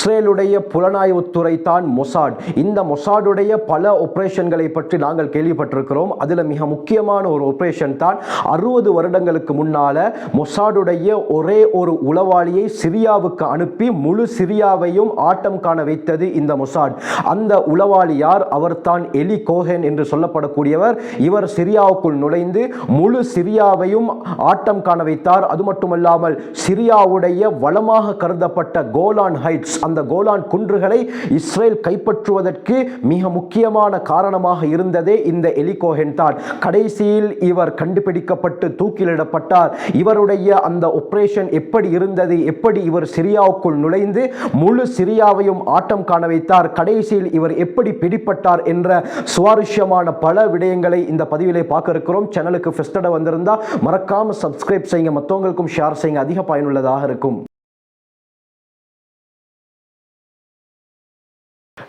இஸ்ரேலுடைய புலனாய்வுத்துறை தான் மொசாட். இந்த மொசாடுடைய பல ஆபரேஷன்களை பற்றி நாங்கள் கேள்விப்பட்டிருக்கிறோம். அதில் மிக முக்கியமான ஒரு ஆப்ரேஷன் தான் அறுபது வருடங்களுக்கு முன்னால் மொசாடுடைய ஒரே ஒரு உளவாளியை சிரியாவுக்கு அனுப்பி முழு சிரியாவையும் ஆட்டம் காண வைத்தது இந்த மொசாட். அந்த உளவாளி யார்? அவர் தான் எலி கோஹன் என்று சொல்லப்படக்கூடியவர். இவர் சிரியாவுக்குள் நுழைந்து முழு சிரியாவையும் ஆட்டம் காண வைத்தார். அது மட்டுமல்லாமல் சிரியாவுடைய வளமாக கருதப்பட்ட கோலான் ஹைட்ஸ் அந்த கோலான் குன்றுகளை இஸ்ரேல் கைப்பற்றுவதற்கு மிக முக்கியமான காரணமாக இருந்ததே இந்த எலிகோஹென் தான். கடைசியில் இவர் கண்டுபிடிக்கப்பட்டு தூக்கிலிடப்பட்டார். இவருடைய அந்த ஆபரேஷன் எப்படி இருந்தது? எப்படி இவர் சிரியாவுக்குள் நுழைந்து முழு சிரியாவையும் ஆட்டம் காண வைத்தார்? கடைசியில் இவர் எப்படி பிடிப்பட்டார் என்ற சுவாரஸ்யமான பல விடயங்களை இந்த பதிவிலே பார்க்க இருக்கிறோம் சேனலுக்கு ஃபெஸ்டட வந்திருந்தா மறக்காம சப்ஸ்கிரைப் செய்யுங்க. மற்றவங்களுக்கும் ஷேர் செய்யுங்க. அதிக பயனுள்ளதாக இருக்கும்.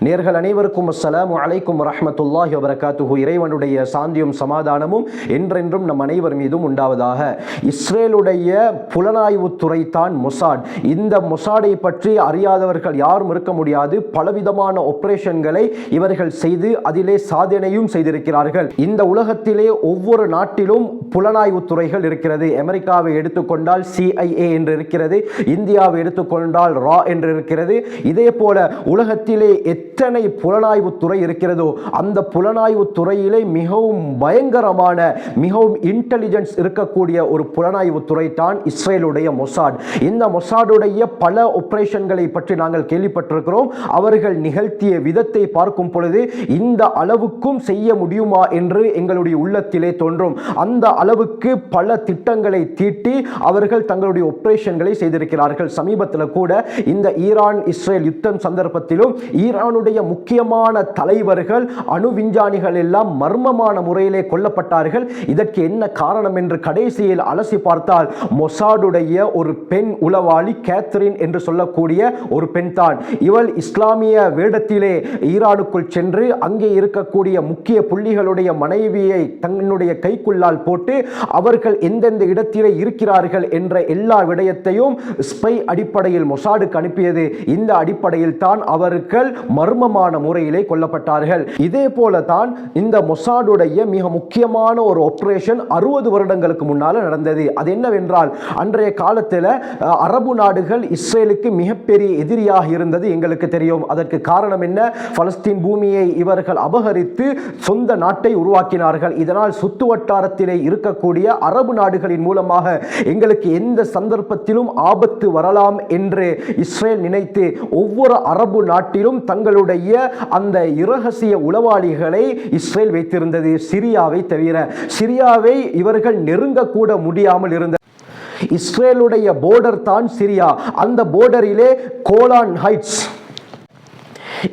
நேர்கள் அனைவருக்கும் அஸ்ஸலாமு அலைக்கும் ரஹமத்துல்லாஹி வபரகாத்துஹு. இறைவனுடைய சாந்தியும் சமாதானமும் என்றென்றும் நம் அனைவர் மீதும் உண்டாவதாக. இஸ்ரேலுடைய புலனாய்வுத்துறை தான் மொசாட். இந்த மொசாடை பற்றி அறியாதவர்கள் யாரும் இருக்க முடியாது. பலவிதமான ஆபரேஷன்களை இவர்கள் செய்து அதிலே சாதனையும் செய்திருக்கிறார்கள். இந்த உலகத்திலே ஒவ்வொரு நாட்டிலும் புலனாய்வு துறைகள் இருக்கிறது. அமெரிக்காவை எடுத்துக்கொண்டால் சிஐஏ என்று இருக்கிறது. இந்தியாவை எடுத்துக்கொண்டால் ரா என்று இருக்கிறது. இதே போல உலகத்திலே எத் எத்தனை புலனாய்வு துறை இருக்கிறதோ அந்த புலனாய்வு துறையிலே மிகவும் பயங்கரமான மிகவும் இன்டெலிஜென்ஸ் இருக்கக்கூடிய ஒரு புலனாய்வு துறை தான் இஸ்ரேலுடைய மொசாட். இந்த மொசாடுடைய பல ஆபரேஷன்களை பற்றி நாங்கள் கேள்விப்பட்டிருக்கிறோம். அவர்கள் நிகழ்த்திய விதத்தை பார்க்கும் பொழுது இந்த அளவுக்கும் செய்ய முடியுமா என்று எங்களுடைய உள்ளத்திலே தோன்றும். அந்த அளவுக்கு பல திட்டங்களை தீட்டி அவர்கள் தங்களுடைய ஆபரேஷன்களை செய்திருக்கிறார்கள். சமீபத்தில் கூட இந்த ஈரான் இஸ்ரேல் யுத்தம் சந்தர்ப்பத்திலும் ஈரானுடைய முக்கியமான தலைவர்கள் அணு விஞ்ஞானிகள் எல்லாம் மர்மமான முறையிலே கொல்லப்பட்டார்கள். இதற்கு என்ன காரணம் என்று கடைசியில் அலசி பார்த்தால் மொசாடுடைய ஒரு பெண் உளவாளி கேத்ரின் என்று சொல்லக்கூடிய ஒரு பெண் தான் இவள் இஸ்லாமிய வேடத்திலே ஈரானுக்குள் சென்று அங்கே இருக்கக்கூடிய முக்கிய புள்ளிகளுடைய மனைவியை தன்னுடைய கைக்குள்ளால் போட்டு அவர்கள் எந்தெந்த இடத்திலே இருக்கிறார்கள் என்ற எல்லா விடயத்தையும் ஸ்பை அடிப்படையில் மொசாடுக்கு அனுப்பியது. இந்த அடிப்படையில் தான் அவர்கள் மர்மமான முறையிலே கொல்லப்பட்டார்கள். இதே போல தான் இந்த மொசாடுடைய மிக முக்கியமான ஒரு ஆப்ரேஷன் அறுபது வருடங்களுக்கு முன்னால் நடந்தது. அது என்னவென்றால் அன்றைய காலத்தில் அரபு நாடுகள் இஸ்ரேலுக்கு மிகப்பெரிய எதிரியாக இருந்தது எங்களுக்கு தெரியும். அதற்கு காரணம் என்ன? பலஸ்தீன் பூமியை இவர்கள் அபகரித்து சொந்த நாட்டை உருவாக்கினார்கள். இதனால் சுத்து வட்டாரத்திலே இருக்கக்கூடிய அரபு நாடுகளின் மூலமாக எங்களுக்கு எந்த சந்தர்ப்பத்திலும் ஆபத்து வரலாம் என்று இஸ்ரேல் நினைத்து ஒவ்வொரு அரபு நாட்டிலும் தங்களுடைய அந்த இரகசிய உளவாளிகளை இஸ்ரேல் வைத்திருந்தது சிரியாவை தவிர. சிரியாவை இவர்கள் நெருங்கக்கூட முடியாமல் இருந்த இஸ்ரேலுடைய போர்டர் தான் சிரியா. அந்த போர்டரிலே கோலான் ஹைட்ஸ்.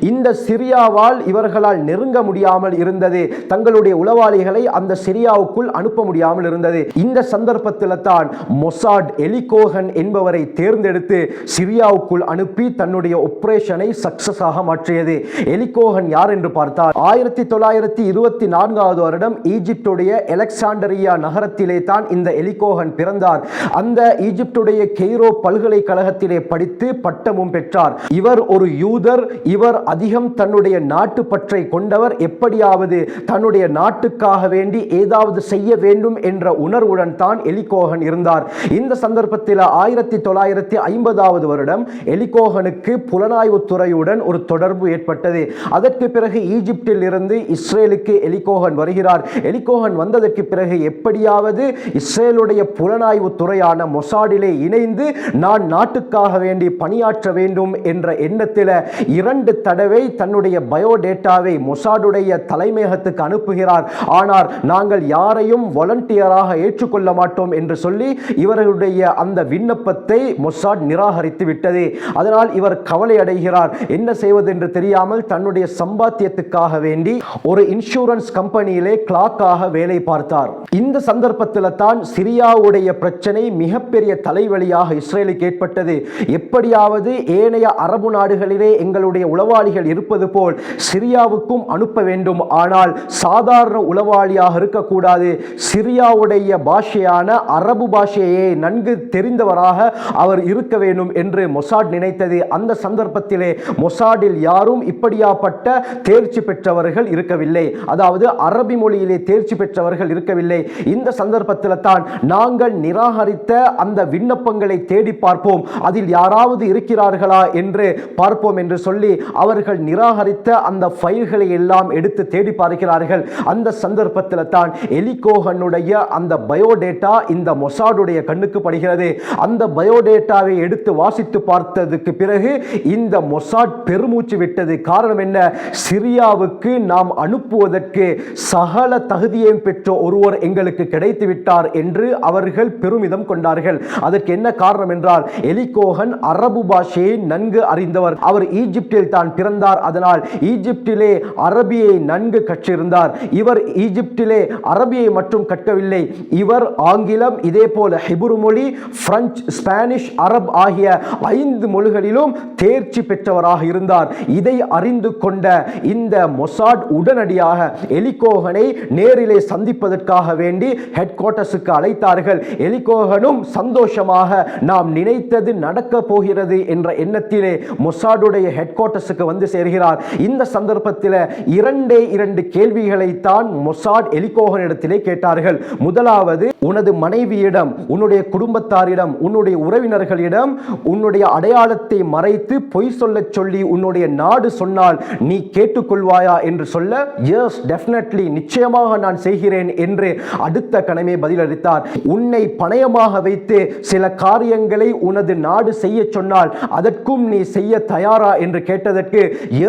இந்த சிரியாவால் இவர்களால் நெருங்க முடியாமல் இருந்தது. தங்களுடைய உளவாளிகளை அந்த சிரியாவுக்குள் அனுப்ப முடியாமல் இருந்தது. இந்த சந்தர்ப்பத்தில் தான் மொசாட் எலிகோகன் என்பவரை தேர்ந்தெடுத்து சிரியாவுக்குள் அனுப்பி தன்னுடைய ஒப்ரேஷனை சக்சஸாக மாற்றியது. எலிகோகன் யார் என்று பார்த்தால் ஆயிரத்தி தொள்ளாயிரத்தி இருபத்தி நான்காவது வருடம் ஈஜிப்டுடைய எலெக்சாண்டரியா நகரத்திலே தான் இந்த எலிகோகன் பிறந்தார். அந்த ஈஜிப்டுடைய கெய்ரோ பல்கலைக்கழகத்திலே படித்து பட்டமும் பெற்றார். இவர் ஒரு யூதர் இவர் அதிகம் தன்னுடைய நாட்டு பற்றை கொண்டவர் எப்படியாவது தன்னுடைய நாட்டுக்காக வேண்டி ஏதாவது செய்ய வேண்டும் என்ற உணர்வுடன் தான் எலிகோகன் இருந்தார். இந்த சந்தர்ப்பத்தில் ஆயிரத்தி தொள்ளாயிரத்தி ஐம்பதாவது வருடம் எலிகோகனுக்கு புலனாய்வு துறையுடன் ஒரு தொடர்பு ஏற்பட்டது. அதற்கு பிறகு ஈஜிப்டில் இருந்து இஸ்ரேலுக்கு எலிகோகன் வருகிறார். எலிகோகன் வந்ததற்கு பிறகு எப்படியாவது இஸ்ரேலுடைய புலனாய்வு துறையான மொசாடிலே இணைந்து நான் நாட்டுக்காக வேண்டி பணியாற்ற வேண்டும் என்ற எண்ணத்தில் இரண்டு தடவை தன்னுடைய பயோடேட்டாவை மொசாடுடைய தலைமையகத்துக்கு அனுப்புகிறார். ஆனால் நாங்கள் யாரையும் வாலண்டியராக ஏற்றுக்கொள்ள மாட்டோம் என்று சொல்லி இவர்களுடைய அந்த விண்ணப்பத்தை மொசாட் நிராகரித்து விட்டது. அதனால் இவர் கவலை அடைகிறார். என்ன செய்வது என்று தெரியாமல் தன்னுடைய சம்பாத்தியத்துக்காக வேண்டி ஒரு இன்சூரன்ஸ் கம்பெனியிலே கிளாக்காக வேலை பார்த்தார். இந்த சந்தர்ப்பத்தில் தான் சிரியாவுடைய பிரச்சனை மிகப்பெரிய தலைவலியாக இஸ்ரேலுக்கு ஏற்பட்டது. எப்படியாவது ஏனைய அரபு நாடுகளிலே எங்களுடைய உளவா உளவாளிகள் இருப்பது போல் சிரியாவுக்கும் அனுப்ப வேண்டும். ஆனால் சாதாரண உளவாளியாக இருக்கக்கூடாது. சிரியாவுடைய பாஷையான அரபு பாஷையை நன்கு தெரிந்தவராக அவர் இருக்க வேண்டும் என்று மொசாட் நினைத்தது. அந்த சந்தர்ப்பத்திலே மொசாடில் யாரும் இப்படியாப்பட்ட தேர்ச்சி பெற்றவர்கள் இருக்கவில்லை. அதாவது அரபி மொழியிலே தேர்ச்சி பெற்றவர்கள் இருக்கவில்லை. இந்த சந்தர்ப்பத்தில் தான் நாங்கள் நிராகரித்த அந்த விண்ணப்பங்களை தேடி பார்ப்போம். அதில் யாராவது இருக்கிறார்களா என்று பார்ப்போம் என்று சொல்லி அவர் அவர்கள் நிராகரித்த அந்த ஃபைல்களை எல்லாம் எடுத்து தேடி பார்க்கிறார்கள். அந்த சந்தர்ப்பத்தில் தான் எலிகோகனுடைய அந்த பயோடேட்டா இந்த மொசாடுடைய கண்ணுக்கு படுகிறது. அந்த பயோடேட்டாவை எடுத்து வாசித்து பார்த்ததுக்கு பிறகு இந்த மொசாட் பெருமூச்சு விட்டது. காரணம் என்ன? சிரியாவுக்கு நாம் அனுப்புவதற்கு சகல தகுதியையும் பெற்ற ஒருவர் எங்களுக்கு கிடைத்து விட்டார் என்று அவர்கள் பெருமிதம் கொண்டார்கள். அதற்கு என்ன காரணம் என்றால் எலிகோகன் அரபு பாஷையை நன்கு அறிந்தவர். அவர் ஈஜிப்டில் தான் பிறந்தார். அதனால் ஈஜிப்டிலே அரபியை நன்கு கற்றிருந்தார். இவர் ஈஜிப்டிலே அரபியை மட்டும் கற்கவில்லை. இவர் ஆங்கிலம் இதே போல ஹிபுரு மொழி பிரெஞ்சு ஸ்பானிஷ் அரப் ஆகிய ஐந்து மொழிகளிலும் தேர்ச்சி பெற்றவராக இருந்தார். இதை அறிந்து கொண்ட இந்த மொசாட் உடனடியாக எலிகோகனை நேரிலே சந்திப்பதற்காக வேண்டி ஹெட் குவார்ட்டர்ஸுக்கு அழைத்தார்கள். எலிகோகனும் சந்தோஷமாக நாம் நினைத்தது நடக்க போகிறது என்ற எண்ணத்திலே மொசாடுடைய ஹெட் குவார்ட்டர்ஸுக்கு வந்து சேர்கிறார். இந்த சந்தர்ப்பத்தில் இரண்டே இரண்டு கேள்விகளை தான் மொசாட் எலிகோகனிடத்திலே கேட்டார்கள். முதலாவது உனது மனைவியிடம் உன்னுடைய குடும்பத்தாரிடம் உன்னுடைய உறவினர்களிடம் உன்னுடைய அடையாளத்தை மறைத்து பொய் சொல்லச் சொல்லி உன்னுடைய நாடு சொன்னால் நீ கேட்டுக்கொள்வாயா என்று சொல்ல எஸ் டெஃபினெட்லி நிச்சயமாக நான் செய்கிறேன் என்று அடுத்த கணமே பதிலளித்தார். உன்னை பணயமாக வைத்து சில காரியங்களை உனது நாடு செய்ய சொன்னால் அதற்கும் நீ செய்ய தயாரா என்று கேட்டதற்கு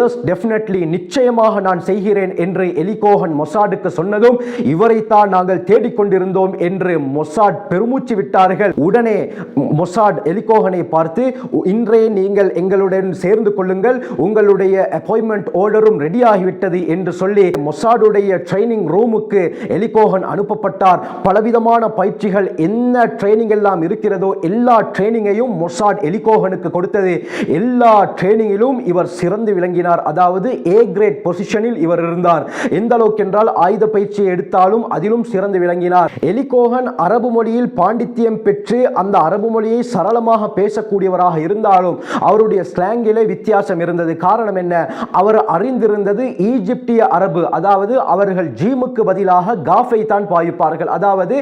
எஸ் டெஃபினெட்லி நிச்சயமாக நான் செய்கிறேன் என்று எலிகோகன் மொசாடுக்கு சொன்னதும் இவரைத்தான் நாங்கள் தேடிக்கொண்டிருந்தோம் என்று மொசாட் பெருமூச்சு விட்டார்கள். உடனே மொசாட் எலிகோகனை பார்த்து இன்றே நீங்கள் எங்களுடன் சேர்ந்து கொள்ளுங்கள் உங்களுடைய அப்பாயின்மெண்ட் ஆர்டரும் ரெடி ஆகிவிட்டது என்று சொல்லி மொசாடுடைய ட்ரைனிங் ரூமுக்கு எலிகோகன் அனுப்பப்பட்டார். பலவிதமான பயிற்சிகள் என்ன ட்ரைனிங் எல்லாம் இருக்கிறதோ எல்லா ட்ரைனிங்கையும் மொசாட் எலிகோகனுக்கு கொடுத்தது. எல்லா ட்ரைனிங்கிலும் இவர் சிறந்து விளங்கினார். அதாவது ஏ கிரேட் பொசிஷனில் இவர் இருந்தார். எந்த அளவுக்கு என்றால் ஆயுத பயிற்சியை எடுத்தாலும் அதிலும் சிறந்து விளங்கினார். எலிகோகன் அரபு மொழியில் பாண்டித்தியம் பெற்று அந்த அரபு மொழியை சரளமாக பேசக்கூடியவராக இருந்தாலும் அவருடைய ஸ்லாங்கிலே வித்தியாசம் இருந்தது. காரணம் என்ன? அவர் அறிந்திருந்தது ஈஜிப்திய அரபு. அதாவது அவர்கள் ஜீமுக்கு பதிலாக காஃபை தான் பாய்ப்பார்கள். அதாவது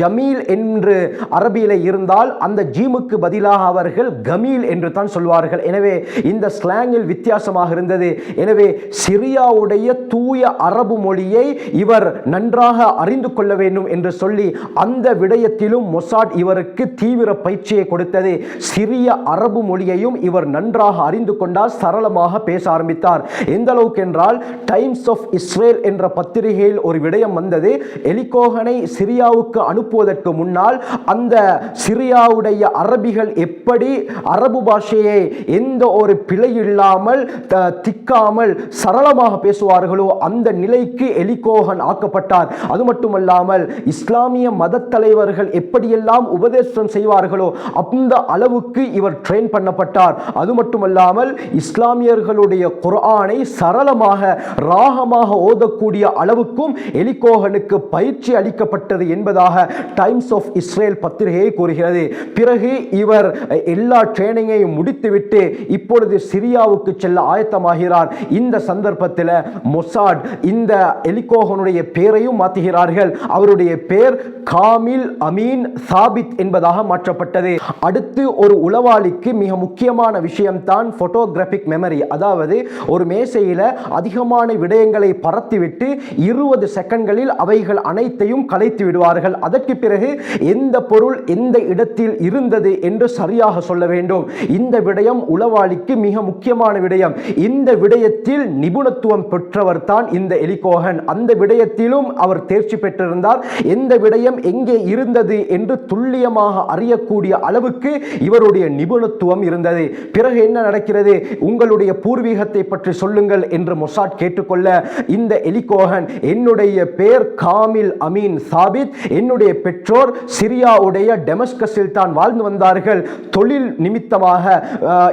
ஜமீல் என்று அரபியில இருந்தால் அந்த ஜீமுக்கு பதிலாக அவர்கள் கமீல் என்று தான் சொல்வார்கள். எனவே இந்த ஸ்லாங்கில் வித்தியாசமாக இருந்தது. எனவே சிரியாவுடைய தூய அரபு மொழியை இவர் நன்றாக அறிந்து கொள்ள வேண்டும் என்று சொல்லி அந்த விடயத்திலும் மொசாட் இவருக்கு தீவிர பயிற்சியை கொடுத்தது. சிறிய அரபு மொழியையும் இவர் நன்றாக அறிந்து கொண்டால் சரளமாக பேச ஆரம்பித்தார். எந்த அளவுக்கு என்றால் டைம்ஸ் ஆஃப் இஸ்ரேல் என்ற பத்திரிகையில் ஒரு விடயம் வந்தது. எலிகோகனை சிரியாவுக்கு அனுப்புவதற்கு முன்னால் அந்த சிரியாவுடைய அரபிகள் எப்படி அரபு பாஷையை எந்த ஒரு பிழை இல்லாமல் பேசாமல் திக்காமல் சரளமாக பேசுவார்களோ அந்த நிலைக்கு எலிகோகன் ஆக்கப்பட்டார். அது மட்டுமல்லாமல் இஸ்லாமிய மத தலைவர்கள் எப்படியெல்லாம் உபதேசம் செய்வார்களோ அந்த அளவுக்கு இவர் ட்ரெயின் பண்ணப்பட்டார். அது மட்டுமல்லாமல் இஸ்லாமியர்களுடைய குரானை சரளமாக ராகமாக ஓதக்கூடிய அளவுக்கும் எலிகோகனுக்கு பயிற்சி அளிக்கப்பட்டது என்பதாக டைம்ஸ் ஆஃப் இஸ்ரேல் பத்திரிகை கூறுகிறது. பிறகு இவர் எல்லா ட்ரைனிங்கையும் முடித்துவிட்டு இப்பொழுது சிரியாவுக்கு செல்ல ஆயத்தமாகிறார். இந்த சந்தர்ப்பத்தில் மொசாட் இந்த எலிகோகனுடைய பேரையும் மாற்றுகிறார்கள். அவருடைய பேர் காமில் அமீன் சாபித் என்பதாக மாற்றப்பட்டது. அடுத்து ஒரு உளவாளிக்கு மிக முக்கியமான விஷயம்தான் போட்டோகிராபிக் மெமரி அதாவது ஒரு மேசையில் அதிகமான விடயங்களை பறத்துவிட்டு இருபது செகண்ட்களில் அவைகள் அனைத்தையும் கலைத்து விடுவார்கள். அதற்கு பிறகு எந்த பொருள் எந்த இடத்தில் இருந்தது என்று சரியாக சொல்ல வேண்டும். இந்த விடயம் உளவாளிக்கு மிக முக்கியமான விடயம். இந்த விடயத்தில் நிபுணத்துவம் பெற்றவர் தான் இந்த எலிகோகன் அந்த விடயத்திலும் அவர் தேர்ச்சி பெற்றிருந்தார். எந்த விடயம் எங்கே இருந்தது என்று துல்லியமாக அறியக்கூடிய அளவுக்கு இவருடைய நிபுணத்துவம் இருந்தது. பிறகு என்ன நடக்கிறது? உங்களுடைய பூர்வீகத்தை பற்றி சொல்லுங்கள் என்று மொசாட் கேட்டுக்கொள்ள இந்த எலிகோகன் என்னுடைய பெயர் காமில் அமீன் சாபித். என்னுடைய பெற்றோர் சிரியாவுடைய டெமஸ்கஸில் தான் வாழ்ந்து வந்தார்கள். தொழில் நிமித்தமாக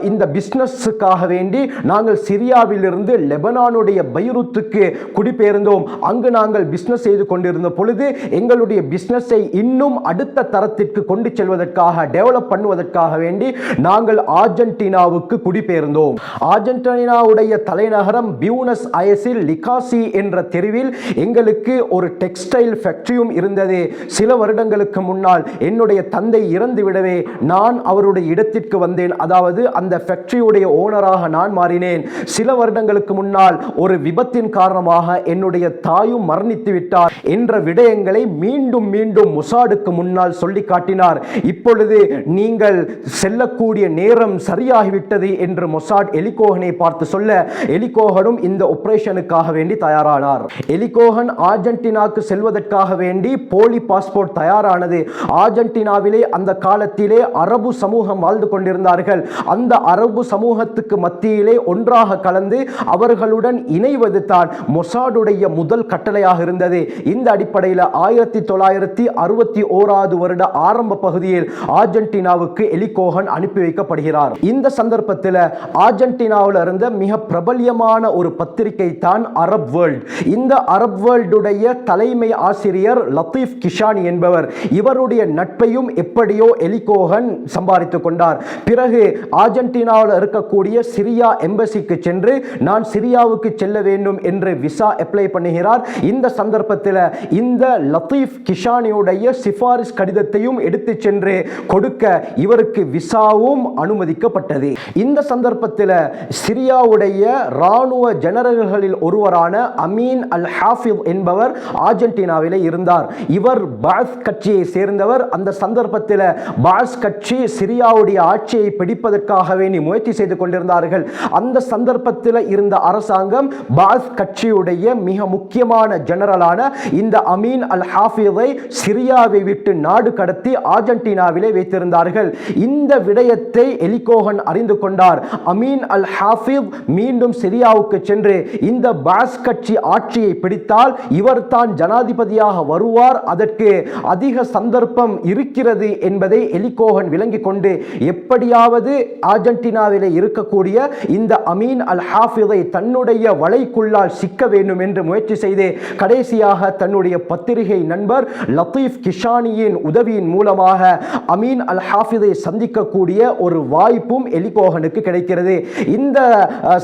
இந்த பிஸ்னஸுக்காக வேண்டி நாங்கள் சிரியாவிலிருந்து லெபனானுடைய பைருத்துக்கு குடிபெயர்ந்தோம். அங்கு நாங்கள் பிசினஸ் செய்து கொண்டிருந்த பொழுது எங்களுடைய பிசினஸை இன்னும் அடுத்த தரத்திற்கு கொண்டு செல்வதற்காக டெவலப் பண்ணுவதற்காக வேண்டி நாங்கள் ஆர்ஜென்டினாவுக்கு குடிபெயர்ந்தோம். ஆர்ஜென்டினாவுடைய தலைநகரம் பியூனஸ் அயஸில் லிகாசி என்ற தெருவில் எங்களுக்கு ஒரு டெக்ஸ்டைல் ஃபேக்டரியும் இருந்தது. சில வருடங்களுக்கு முன்னால் என்னுடைய தந்தை இறந்து விடவே நான் அவருடைய இடத்திற்கு வந்தேன். அதாவது அந்த ஃபேக்டரியுடைய ஓனராக நான் மாறினேன் சில வருடங்களுக்கு முன்னால் ஒரு விபத்தின் காரணமாக என்னுடைய தாயும் மரணித்து விட்டார் என்ற விடயங்களை மீண்டும் மீண்டும் முசாடுக்கு முன்னால் சொல்லி காட்டினார். இப்பொழுது நீங்கள் செல்லக்கூடிய நேரம் சரியாகிவிட்டது என்று மொசாட் எலிகோகனை பார்த்து சொல்ல எலிகோகனும் இந்த ஆபரேஷனுக்காக வேண்டி தயாரானார். எலிகோகன் ஆர்ஜென்டினாக்கு செல்வதற்காக வேண்டி போலி பாஸ்போர்ட் தயாரானது. ஆர்ஜென்டினாவிலே அந்த காலத்திலே அரபு சமூகம் வாழ்ந்து கொண்டிருந்தார்கள். அந்த அரபு சமூகத்துக்கு மத்தியில் ஒன்றாக கலந்து அவர்களுடன் இணைவது தான் மொசாடுடைய முதல் கட்டளையாக இருந்தது. இந்த அடிப்படையில் ஆயிரத்தி தொள்ளாயிரத்தி அறுபத்தி ஓராவது வருட ஆரம்ப பகுதியில் ஆர்ஜென்டினாவுக்கு எலிகோகன் அனுப்பி வைக்கப்படுகிறார். இந்த சந்தர்ப்பத்தில் ஆர்ஜென்டினாவில் இருந்த மிக பிரபல்யமான ஒரு பத்திரிகை தான் அரப் வேர்ல்ட். இந்த அரப் வேர்ல்டுடைய தலைமை ஆசிரியர் லத்தீப் கிஷான் என்பவர் இவருடைய நட்பையும் எப்படியோ எலிகோகன் சம்பாதித்துக் கொண்டார். பிறகு ஆர்ஜென்டினாவில் இருக்கக்கூடிய சிரியா எம்பசிக்கு சென்று நான் சிரியாவுக்கு செல்ல வேண்டும் என்று விசா அப்ளை பண்ணுகிறார். இந்த சந்தர்ப்பத்தில் இந்த லத்தீப் கிஷானியுடைய சிபாரிஸ் கடிதத்தையும் எடுத்து சென்று கொடுக்க இவருக்கு விசாவும் அனுமதிக்கப்பட்டது. இந்த சந்தர்ப்பத்தில் சிரியாவுடைய இராணுவ ஜெனரல்களில் ஒருவரான அமீன் அல் ஹாஃபிவ் என்பவர் ஆர்ஜென்டினாவிலே இருந்தார். இவர் பாஸ் கட்சியை சேர்ந்தவர். அந்த சந்தர்ப்பத்தில் பாஸ் கட்சி சிரியாவுடைய ஆட்சியை பிடிப்பதற்காக வேண்டி முயற்சி செய்து கொண்டிருந்தார்கள். அந்த சந்தர்ப்பத்தில் இருந்த அரசாங்கம் பாஸ் கட்சியுடைய மிக முக்கியமான ஜெனரலான இந்த அமீன் அல் ஹாஃபிதை சிரியாவை விட்டு நாடு கடத்தி ஆர்ஜென்டினாவிலே வைத்திருந்தார்கள். இந்த விடயத்தை எலிகோகன் அறிந்து கொண்டார். அமீன் அல் ஹாஃபிவ் மீண்டும் சிரியாவுக்கு சென்று இந்த பாஸ் கட்சி ஆட்சியை பிடித்தால் இவர் தான் ஜனாதிபதியாக வருவார். அதற்கு அதிக சந்தர்ப்பம் இருக்கிறது என்பதை எலிகோகன் விளங்கிக் கொண்டு எப்படியாவது ஆர்ஜென்டினாவிலே இருக்கக்கூடிய இந்த அமீன் அல் ஹாஃபிதை தன்னுடைய வலைக்குள்ளால் சிக்க வேண்டும் என்று முயற்சி செய்து கடைசியாக தன்னுடைய பத்திரிகை நண்பர் லத்தீஃப் கிஷானியின் உதவியின் மூலமாக அமீன் அல் ஹாஃபிதை சந்திக்கக்கூடிய ஒரு வாய்ப்பும் எலிகோகனுக்கு கிடைக்கிறது. இந்த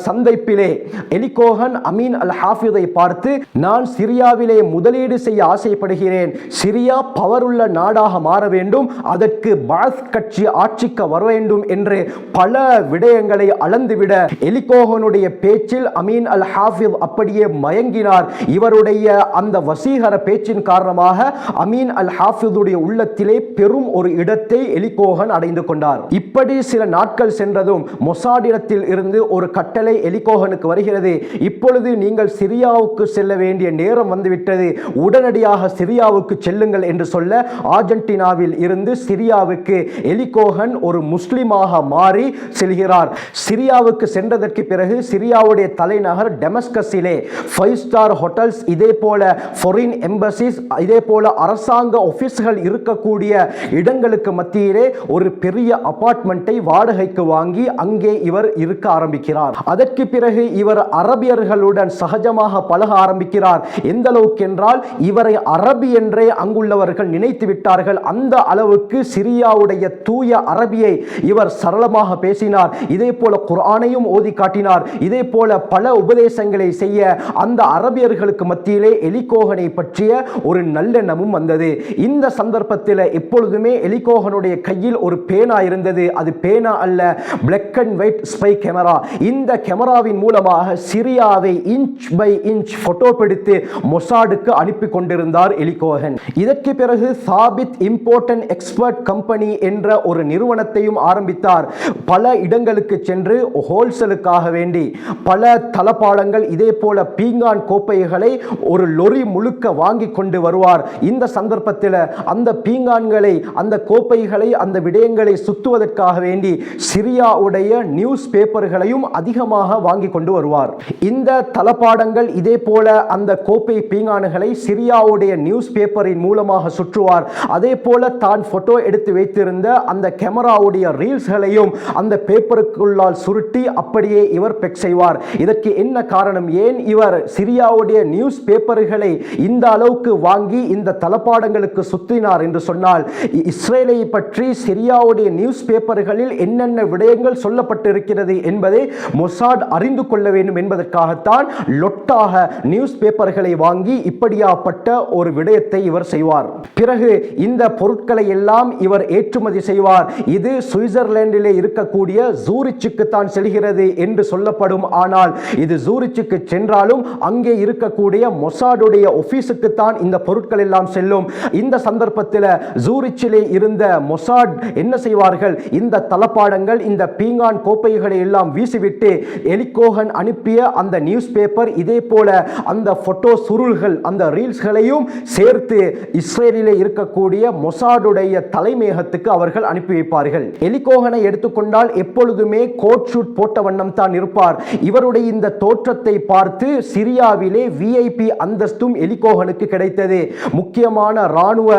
சந்தைப்பிலே சந்திப்பிலே எலிகோகன் அமீன் அல் ஹாஃபிதை பார்த்து நான் சிரியாவிலே முதலீடு செய்ய ஆசைப்படுகிறேன். சிரியா பவருள்ள நாடாக மாற வேண்டும். அதற்கு பாஸ் கட்சி ஆட்சிக்கு வர வேண்டும் என்று பல விடயங்களை அளந்துவிட எலிகோகனுடைய பேச்சில் அமீன் அல் ஹாஃபிவ் அப்படியே மயங்கினார். இவருடைய அந்த வசீகர பேச்சின் காரணமாக அமீன் அல் ஹாஃபிதுடைய உள்ளத்திலே பெரும் ஒரு இடத்தை எலிகோகன் அடைந்து கொண்டார். இப்படி சில நாட்கள் சென்றதும் மொசாடிடத்தில் இருந்து ஒரு கட்டளை எலிகோகனுக்கு வருகிறது. இப்பொழுது நீங்கள் சிரியாவுக்கு செல்ல வேண்டிய நேரம் வந்துவிட்டது. உடனடியாக சிரியாவுக்கு செல்லுங்கள் என்று சொல்ல ஆர்ஜென்டினாவில் இருந்து சிரியாவுக்கு எலிகோகன் ஒரு முஸ்லிமாக மாறி செல்கிறார். சிரியாவுக்கு சென்றதற்கு பிறகு சிரியாவுடைய தலைநகர் டெமஸ்கஸிலே ஃபைவ் ஸ்டார் ஹோட்டல்ஸ் இதே போல ஃபொரின் எம்பசிஸ் இதே போல அரசாங்க ஆபீஸ்கள் இருக்கக்கூடிய இடங்களுக்கு மத்தியிலே ஒரு பெரிய அபார்ட்மெண்ட்டை வாடகைக்கு வாங்கி அங்கே இவர் இருக்க ஆரம்பிக்கிறார். அதற்கு பிறகு இவர் அரபியர்களுடன் சகஜமாக பழக ஆரம்பிக்கிறார். எந்த அளவுக்கு என்றால் இவரை அரபி என்றே அங்குள்ளவர்கள் நினைத்து விட்டார்கள். அந்த அளவுக்கு சிரியாவுடைய தூய அரபியை இவர் சரளமாக பேசினார். இதே போல குரானையும் குர்ஆனையும் ஓதி காட்டினார். இதே போல பல உபதேசங்களை செய்ய அந்த அரபியர்களுக்கு மத்தியிலே எலிகோகனை பற்றிய ஒரு நல்லெண்ணமும் வந்தது. இந்த சந்தர்ப்பத்தில் எப்பொழுதுமே எலிகோகனுடைய கையில் ஒரு பேனா இருந்தது. அது பேனா அல்ல black and white spy camera இந்த கேமராவின் மூலமாக சிரியாவை இன்ச் பை இன்ச் போட்டோ பிடித்து மொசாடுக்கு அனுப்பி கொண்டிருந்தார் எலிகோகன். இதற்கு பிறகு சாபித் இம்போர்ட்டன்ட் எக்ஸ்பர்ட் கம்பெனி என்ற ஒரு நிறுவனத்தையும் ஆரம்பித்தார். பல இடங்களுக்கு சென்று ஹோல் ஹோல்சேலுக்காக வேண்டி பல தளபாடங்கள் இதே போல பீங்கான் கோப்பைகளை ஒரு லொரி முழுக்க வாங்கி கொண்டு வருவார். இந்த சந்தர்ப்பத்தில் அந்த பீங்கான்களை அந்த கோப்பைகளை அந்த விடயங்களை சுத்துவதற்காக வேண்டி சிரியாவுடைய நியூஸ் பேப்பர்களையும் அதிகமாக வாங்கி கொண்டு வருவார். இந்த தளபாடங்கள் இதே போல அந்த கோப்பை பீங்கான்களை சிரியாவுடைய நியூஸ் பேப்பரின் மூலமாக சுற்றுவார். அதே போல தான் போட்டோ எடுத்து வைத்திருந்த அந்த கேமராவுடைய ரீல்ஸ்களையும் அந்த பேப்பருக்குள்ளால் சுருட்டி அப்படியே இவர் பெக் செய்வார். இதற்கு என்ன காரணம்? ஏன் இவர் சிரியாவுடைய நியூஸ் பேப்பர்களை இந்த அளவுக்கு வாங்கி இந்த தளபாடங்களுக்கு சுத்தினார் என்று சொன்னால் இஸ்ரேலை பற்றி சிரியாவுடைய நியூஸ் பேப்பர்களில் என்னென்ன விடயங்கள் சொல்லப்பட்டிருக்கிறது என்பதை மொசாட் அறிந்து கொள்ள வேண்டும் என்பதற்காகத்தான் லொட்டாக நியூஸ் பேப்பர்களை வாங்கி இப்படியாப்பட்ட ஒரு விடயத்தை இவர் செய்வார். பிறகு இந்த பொருட்களை எல்லாம் இவர் ஏற்றுமதி செய்வார். இது சுவிட்சர்லாண்டிலே இருக்கக்கூடிய ஜூரிச்சுக்கு தான் செல்கிறது. இருக்கிறது என்று சொல்லப்படும். ஆனால் இது ஜூரிச்சுக்கு சென்றாலும் அங்கே இருக்கக்கூடிய மொசாடுடைய ஒஃபீஸுக்கு தான் இந்த பொருட்கள் எல்லாம் செல்லும். இந்த சந்தர்ப்பத்தில் ஜூரிச்சிலே இருந்த மொசாட் என்ன செய்வார்கள்? இந்த தளபாடங்கள் இந்த பீங்கான் கோப்பைகளை எல்லாம் வீசிவிட்டு எலிகோகன் அனுப்பிய அந்த நியூஸ் பேப்பர் இதே போல அந்த போட்டோ சுருள்கள் அந்த ரீல்ஸ்களையும் சேர்த்து இஸ்ரேலிலே இருக்கக்கூடிய மொசாடுடைய தலைமையகத்துக்கு அவர்கள் அனுப்பி வைப்பார்கள். எலிகோகனை எடுத்துக்கொண்டால் எப்பொழுதுமே கோட் ஷூட் போட்ட வண்ணம் தான் இருப்பார். இவருடைய இந்த தோற்றத்தை பார்த்து சிரியாவிலே விஐபி அந்தஸ்தும் எலிகோகனுக்கு கிடைத்தது. முக்கியமான இராணுவ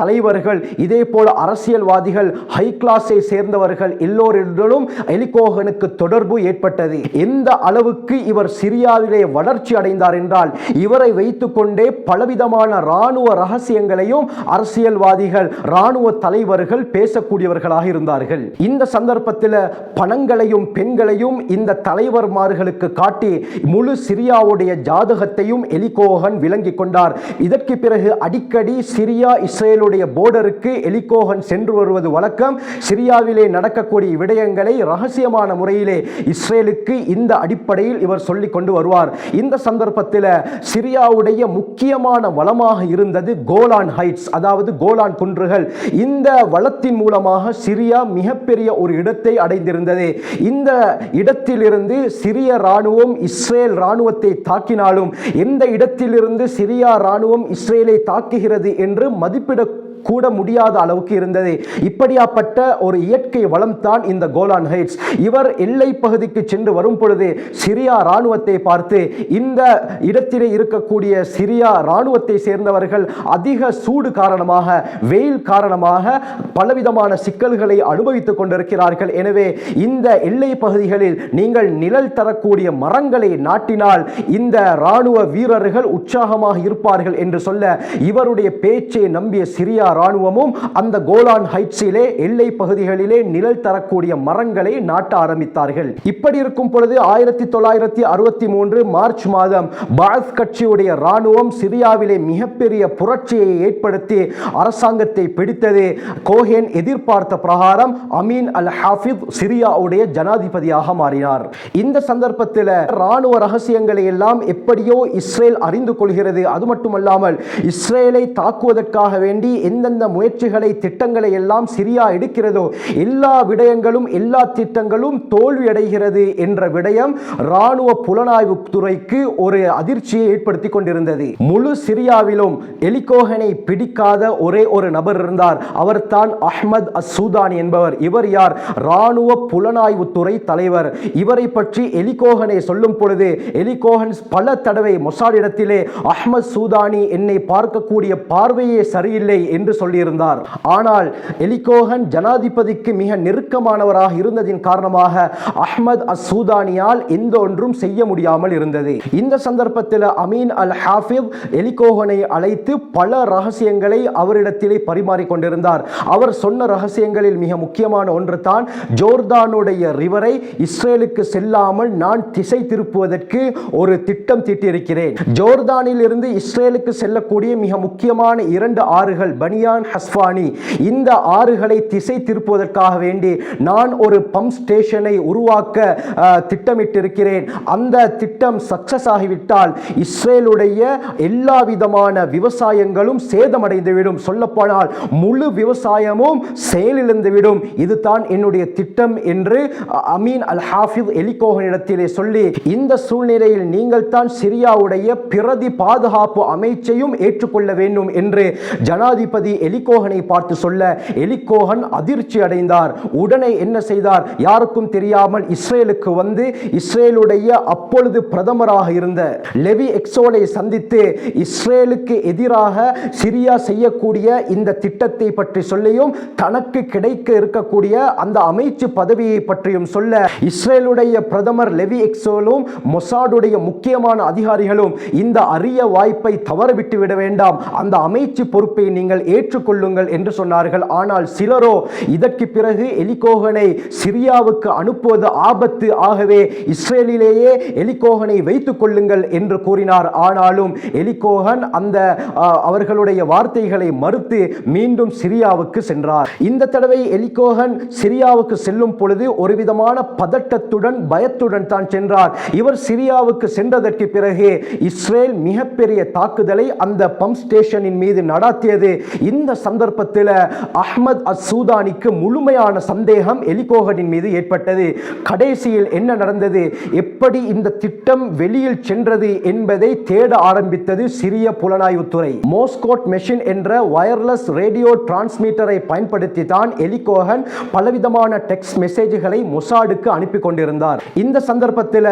தலைவர்கள் இதே போல் அரசியல்வாதிகள் ஹை கிளாஸை சேர்ந்தவர்கள் எல்லோரிடலும் எலிகோகனுக்கு தொடர்பு ஏற்பட்டது. எந்த அளவுக்கு இவர் சிரியாவிலே வளர்ச்சி அடைந்தார் என்றால் இவரை வைத்துக்கொண்டே பலவிதமான ராணுவ ரகசியங்களையும் அரசியல்வாதிகள் ராணுவ தலைவர்கள் பேசக்கூடியவர்களாக இருந்தார்கள். இந்த சந்தர்ப்பத்தில் பணங்களையும் பெண்கள் பெண்களையும் இந்த தலைவர்மார்களுக்கு காட்டி முழு சிரியாவுடைய ஜாதகத்தையும் எலிகோகன் விளங்கி கொண்டார். இதற்கு பிறகு அடிக்கடி சிரியா இஸ்ரேலுடைய போர்டருக்கு எலிகோகன் சென்று வருவது வழக்கம். சிரியாவிலே நடக்கக்கூடிய விடயங்களை ரகசியமான முறையிலே இஸ்ரேலுக்கு இந்த அடிப்படையில் இவர் சொல்லிக் கொண்டு வருவார். இந்த சந்தர்ப்பத்தில் சிரியாவுடைய முக்கியமான வளமாக இருந்தது கோலான் ஹைட்ஸ் அதாவது கோலான் குன்றுகள். இந்த வளத்தின் மூலமாக சிரியா மிகப்பெரிய ஒரு இடத்தை அடைந்திருந்தது. இந்த இடத்திலிருந்து சிரிய ராணுவம் இஸ்ரேல் ராணுவத்தை தாக்கினாலும் எந்த இடத்திலிருந்து சிரியா ராணுவம் இஸ்ரேலை தாக்குகிறது என்று மதிப்பிட கூட முடியாத அளவுக்கு இருந்தது. இப்படியாப்பட்ட ஒரு இயற்கை வளம் தான் இந்த கோலான் ஹைட்ஸ் இவர் எல்லை பகுதிக்கு சென்று வரும் பொழுது சிரியா ராணுவத்தை பார்த்து இந்த இடத்திலே இருக்கக்கூடிய சிரியா ராணுவத்தை சேர்ந்தவர்கள் அதிக சூடு காரணமாக வெயில் காரணமாக பலவிதமான சிக்கல்களை அனுபவித்துக் கொண்டிருக்கிறார்கள். எனவே இந்த எல்லை பகுதிகளில் நீங்கள் நிழல் தரக்கூடிய மரங்களை நாட்டினால் இந்த ராணுவ வீரர்கள் உற்சாகமாக இருப்பார்கள் என்று சொல்ல இவருடைய பேச்சை நம்பிய சிரியா ராணுவமும் அந்த கோலான் ஹைட்ஸிலே எல்லை பகுதிகளிலே நிழல் தரக்கூடிய மரங்களை நாட்ட ஆரம்பித்தார்கள். இப்படி இருக்கும் பொழுது ஆயிரத்தி தொள்ளாயிரத்தி அறுபத்தி மூன்று மார்ச் மாதம் பாத் கட்சியுடைய ராணுவம் சிரியாவிலே மிகப்பெரிய புரட்சியை ஏற்படுத்தி அரசாங்கத்தை பிடித்தது. கோஹேன் எதிர்பார்த்த பிரகாரம் அமீன் அல் ஹாஃபித் சிரியாவுடைய ஜனாதிபதியாக மாறினார். இந்த சந்தர்ப்பத்தில் ராணுவ ரகசியங்களை எல்லாம் எப்படியோ இஸ்ரேல் அறிந்து கொள்கிறது. அது மட்டுமல்லாமல் இஸ்ரேலை தாக்குவதற்காக வேண்டி எந்த எந்தெந்த முயற்சிகளை திட்டங்களை எல்லாம் சிரியா எடுக்கிறதோ எல்லா விடயங்களும் எல்லா திட்டங்களும் தோல்வி அடைகிறது என்ற விடயம் ராணுவ புலனாய்வு துறைக்கு ஒரு அதிர்ச்சியை ஏற்படுத்தி கொண்டிருந்தது. முழு சிரியாவிலும் எலிகோகனை பிடிக்காத ஒரே ஒரு நபர் இருந்தார். அவர்தான் அஹ்மத் அஸ் என்பவர். இவர் யார்? ராணுவ புலனாய்வு துறை தலைவர். இவரை பற்றி எலிகோகனை சொல்லும் பொழுது எலிகோகன் பல தடவை மொசாடிடத்திலே அஹ்மத் சூதானி என்னை பார்க்கக்கூடிய பார்வையே சரியில்லை என்று சொல்லியிருந்தார். ஆனால் எலிகோகன் ஜனாதிபதிக்கு மிக நெருக்கமானவராக இருந்ததின் காரணமாக அஹ்மத் அசூதானியால் எந்த ஒன்றும் செய்ய முடியாமல் இருந்தது. இந்த சந்தர்ப்பத்தில் அமீன் அல் ஹாஃபித் எலிகோகனை அழைத்து பல ரகசியங்களை அவரிடத்திலே பரிமாறிக்கொண்டிருந்தார் அவர் சொன்ன ரகசியங்களில் மிக முக்கியமான ஒன்று தான் ஜோர்தானுடைய ரிவரை இஸ்ரேலுக்கு செல்லாமல் நான் திசை திருப்புவதற்கு ஒரு திட்டம் தீட்டியிருக்கிறேன். ஜோர்தானில் இருந்து இஸ்ரேலுக்கு செல்லக்கூடிய மிக முக்கியமான இரண்டு ஆறுகள் பனி பனியான் ஹஸ்வானி இந்த ஆறுகளை திசை திருப்புவதற்காக வேண்டி நான் ஒரு பம்ப் ஸ்டேஷனை உருவாக்க திட்டமிட்டிருக்கிறேன். அந்த திட்டம் சக்சஸ் ஆகிவிட்டால் இஸ்ரேலுடைய எல்லா விதமான விவசாயங்களும் சேதமடைந்துவிடும். சொல்லப்போனால் முழு விவசாயமும் செயலிழந்துவிடும். இதுதான் என்னுடைய திட்டம் என்று அமீன் அல் ஹாஃபித் எலிகோகனிடத்திலே சொல்லி இந்த சூழ்நிலையில் நீங்கள் தான் சிரியாவுடைய பிரதி பாதுகாப்பு அமைச்சையும் ஏற்றுக்கொள்ள வேண்டும் என்று ஜனாதிபதி தளபதி எலிகோகனை பார்த்து சொல்ல எலிகோகன் அதிர்ச்சி அடைந்தார். உடனே என்ன செய்தார்? யாருக்கும் தெரியாமல் இஸ்ரேலுக்கு வந்து இஸ்ரேலுடைய அப்பொழுது பிரதமராக இருந்த லெவி எக்ஸோலை சந்தித்து இஸ்ரேலுக்கு எதிராக சிரியா செய்யக்கூடிய இந்த திட்டத்தை பற்றி சொல்லியும் தனக்கு கிடைக்க இருக்கக்கூடிய அந்த அமைச்சு பதவியை பற்றியும் சொல்ல இஸ்ரேலுடைய பிரதமர் லெவி எக்ஸோலும் மொசாடுடைய முக்கியமான அதிகாரிகளும் இந்த அரிய வாய்ப்பை தவறவிட்டு விட வேண்டாம். அந்த அமைச்சு பொறுப்பை நீங்கள் ஏற்றுக்கொள்ளுங்கள் என்று சொன்னார்கள். ஆனால் சிலரோ இதற்கு பிறகு எலிகோகனை சிரியாவுக்கு அனுப்புவது ஆபத்து. ஆகவே இஸ்ரேலிலேயே எலிகோகனை வைத்துக் கொள்ளுங்கள் என்று கூறினார். ஆனாலும் எலிகோகன் அந்த அவர்களுடைய வார்த்தைகளை மறுத்து மீண்டும் சிரியாவுக்கு சென்றார். இந்த தடவை எலிகோகன் சிரியாவுக்கு செல்லும் பொழுது ஒரு விதமான பதட்டத்துடன் பயத்துடன் தான் சென்றார். இவர் சிரியாவுக்கு சென்றதற்கு பிறகு இஸ்ரேல் மிகப்பெரிய தாக்குதலை அந்த பம்ப் ஸ்டேஷனின் மீது நடாத்தியது. இந்த சந்தர்ப்பத்தில் அஹ்மத் அஸ் சூதானிக்கு முழுமையான சந்தேகம் எலிகோகனின் மீது ஏற்பட்டது. கடைசியில் என்ன நடந்தது? எப்படி இந்த திட்டம் வெளியில் சென்றது என்பதை தேட ஆரம்பித்தது சிரிய புலனாய்வுத்துறை. மோஸ்கோட் மெஷின் என்ற வயர்லெஸ் ரேடியோ டிரான்ஸ்மீட்டரை பயன்படுத்தி தான் எலிகோகன் பலவிதமான டெக்ஸ்ட் மெசேஜ்களை மொசாடுக்கு அனுப்பி கொண்டிருந்தார். இந்த சந்தர்ப்பத்தில்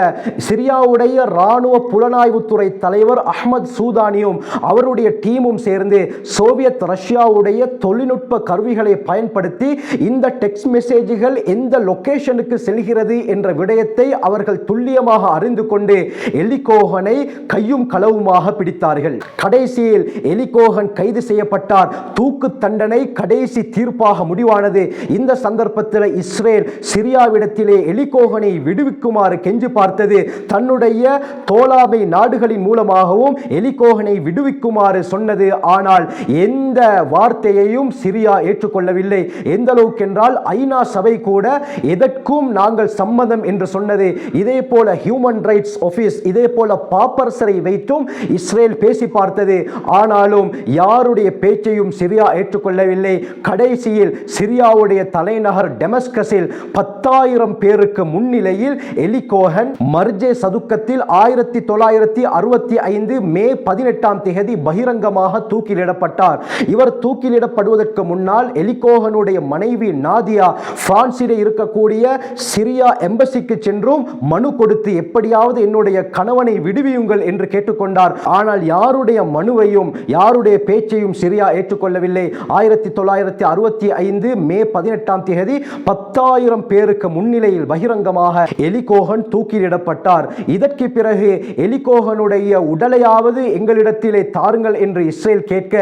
சிரியாவுடைய ராணுவ புலனாய்வுத்துறை தலைவர் அஹ்மத் சூதானியும் அவருடைய டீமும் சேர்ந்து சோவியத் ரஷ்யாவுடைய தொழில்நுட்ப கருவிகளை பயன்படுத்தி இந்த டெக்ஸ்ட் மெசேஜ்கள் எந்த லொகேஷனுக்கு செல்கிறது என்ற விடயத்தை அவர்கள் துல்லியமாக அறிந்து கொண்டு எலிகோகனை கையும் களவுமாக பிடித்தார்கள். கடைசியில் எலிகோகன் கைது செய்யப்பட்டார். தூக்கு தண்டனை கடைசி தீர்ப்பாக முடிவானது. இந்த சந்தர்ப்பத்தில் இஸ்ரேல் சிரியாவிடத்திலே எலிகோகனை விடுவிக்குமாறு கெஞ்சி பார்த்தது. தன்னுடைய தோழாமை நாடுகளின் மூலமாகவும் எலிகோகனை விடுவிக்குமாறு சொன்னது. ஆனால் எந்த வார்த்தையையும் சிரியா ஏற்றுக்கொள்ளவில்லை. எந்த அளவுக்கு என்றால் ஐநா சபை கூட எதற்கும் நாங்கள் சம்மதம் என்று சொன்னது. இதே போல ஹியூமன் ரைட்ஸ் ஆஃபீஸ் இதே போல பாப்பரசரை வைத்தும் இஸ்ரேல் பேசி பார்த்தது. ஆனாலும் யாருடைய பேச்சையும் சிரியா ஏற்றுக்கொள்ளவில்லை. கடைசியில் சிரியாவுடைய தலைநகர் டெமஸ்கஸில் பத்தாயிரம் பேருக்கு முன்னிலையில் எலிகோஹன் மர்ஜே சதுக்கத்தில் ஆயிரத்தி தொள்ளாயிரத்தி அறுபத்தி ஐந்து மே பதினெட்டாம் தேதி பகிரங்கமாக தூக்கிலிடப்பட்டார். இவர் இவர் தூக்கிலிடப்படுவதற்கு முன்னால் எலிகோகனுடைய மனைவி நாதியா பிரான்சிலே இருக்கக்கூடிய சிரியா எம்பசிக்கு சென்றும் மனு கொடுத்து எப்படியாவது என்னுடைய கணவனை விடுவியுங்கள் என்று கேட்டுக்கொண்டார். ஆனால் யாருடைய மனுவையும் யாருடைய பேச்சையும் சிரியா ஏற்றுக்கொள்ளவில்லை. ஆயிரத்தி தொள்ளாயிரத்தி அறுபத்தி ஐந்து மே பதினெட்டாம் தேதி பத்தாயிரம் பேருக்கு முன்னிலையில் பகிரங்கமாக எலிகோகன் தூக்கிலிடப்பட்டார். இதற்கு பிறகு எலிகோகனுடைய உடலையாவது எங்களிடத்திலே தாருங்கள் என்று இஸ்ரேல் கேட்க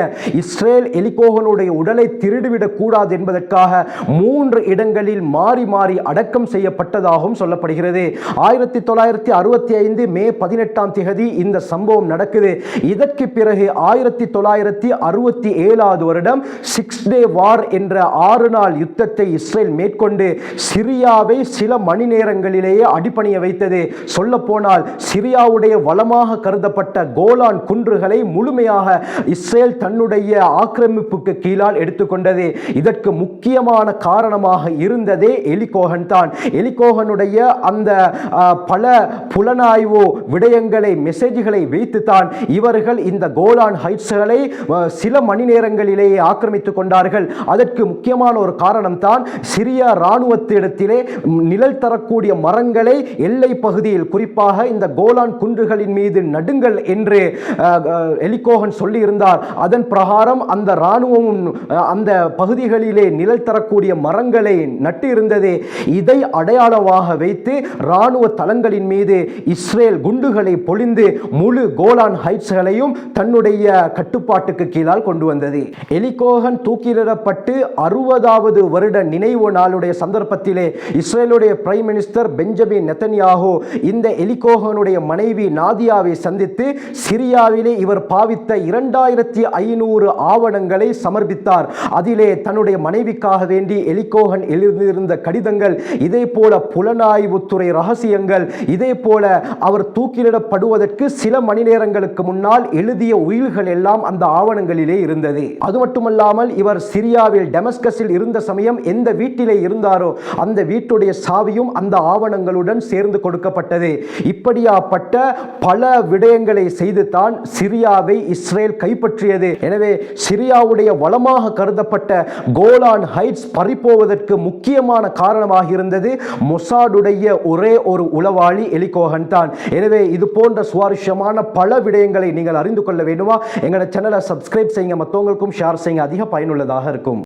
இஸ்ரேல் எலிகோகனுடைய உடலை திருடிவிடக் கூடாது என்பதற்காக மூன்று இடங்களில் மாறி மாறி அடக்கம் செய்யப்பட்டதாகவும் சொல்லப்படுகிறது. ஆயிரத்தி தொள்ளாயிரத்தி அறுபத்தி ஐந்து மே பதினெட்டாம் தேதி இந்த சம்பவம் நடக்குது. இதற்கு பிறகு ஆயிரத்தி தொள்ளாயிரத்தி அறுபத்தி ஏழாவது வருடம் சிக்ஸ் டே வார் என்ற ஆறு நாள் யுத்தத்தை இஸ்ரேல் மேற்கொண்டு சிரியாவை சில மணி நேரங்களிலேயே அடிப்பணிய வைத்தது. சொல்ல போனால் சிரியாவுடைய வளமாக கருதப்பட்ட கோலான் குன்றுகளை முழுமையாக இஸ்ரேல் தன்னுடைய ஆக்கிரமிப்புக்கு கீழால் எடுத்துக்கொண்டது. இதற்கு முக்கியமான காரணமாக இருந்ததே எலிகோகன் தான். எலிகோகனுடைய அந்த பல புலனாய்வு விடயங்களை மெசேஜ்களை வைத்துத்தான் இவர்கள் இந்த கோலான் ஹைட்ஸ்களை சில மணி நேரங்களிலேயே ஆக்கிரமித்துக் கொண்டார்கள். அதற்கு முக்கியமான ஒரு காரணம் தான் சிரிய இராணுவத்திடத்திலே நிழல் தரக்கூடிய மரங்களை எல்லை பகுதியில் குறிப்பாக இந்த கோலான் குன்றுகளின் மீது நடுங்கள் என்று எலிகோகன் சொல்லியிருந்தார். அதன் பிரகாரம் அந்த அந்த இராணுவமும் அந்த பகுதிகளிலே நிழல் தரக்கூடிய மரங்களை நட்டு இருந்தது இதை அடையாளமாக வைத்து இராணுவ தளங்களின் மீது இஸ்ரேல் குண்டுகளை பொழிந்து முழு கோலான் ஹைட்ஸ்களையும் தன்னுடைய கட்டுப்பாட்டுக்கு கீழால் கொண்டு வந்தது. எலிகோகன் தூக்கிலிடப்பட்டு அறுபதாவது வருட நினைவு நாளுடைய சந்தர்ப்பத்திலே இஸ்ரேலுடைய பிரைம் மினிஸ்டர் பெஞ்சமின் நெத்தன்யாகு இந்த எலிகோகனுடைய மனைவி நாதியாவை சந்தித்து சிரியாவிலே இவர் பாவித்த இரண்டாயிரத்தி ஐநூறு ஆவண ஆவணங்களை சமர்ப்பித்தார். அதிலே தன்னுடைய மனைவிக்காக வேண்டி எலிகோகன் எழுதியிருந்த கடிதங்கள் இதே போல புலனாய்வுத்துறை ரகசியங்கள் இதே போல அவர் தூக்கிலிடப்படுவதற்கு சில மணி நேரங்களுக்கு முன்னால் எழுதிய உயில்கள் எல்லாம் அந்த ஆவணங்களிலே இருந்தது. அது மட்டுமல்லாமல் இவர் சிரியாவில் டெமஸ்கஸில் இருந்த சமயம் எந்த வீட்டிலே இருந்தாரோ அந்த வீட்டுடைய சாவியும் அந்த ஆவணங்களுடன் சேர்ந்து கொடுக்கப்பட்டது. இப்படியாப்பட்ட பல விடயங்களை செய்து தான் சிரியாவை இஸ்ரேல் கைப்பற்றியது. எனவே சிரிய சிரியாவுடைய வளமாக கருதப்பட்ட கோலான் ஹைட்ஸ் பறிப்போவதற்கு முக்கியமான காரணமாக இருந்தது மொசாடுடைய ஒரே ஒரு உளவாளி எலிகோகன் தான். எனவே இது போன்ற சுவாரஸ்யமான பல விடயங்களை நீங்கள் அறிந்து கொள்ள வேண்டுமா? எங்களோட சேனலை சப்ஸ்கிரைப் செய்யுங்க. மற்றவங்களுக்கும் ஷேர் செய்யுங்க. அதிக பயனுள்ளதாக இருக்கும்.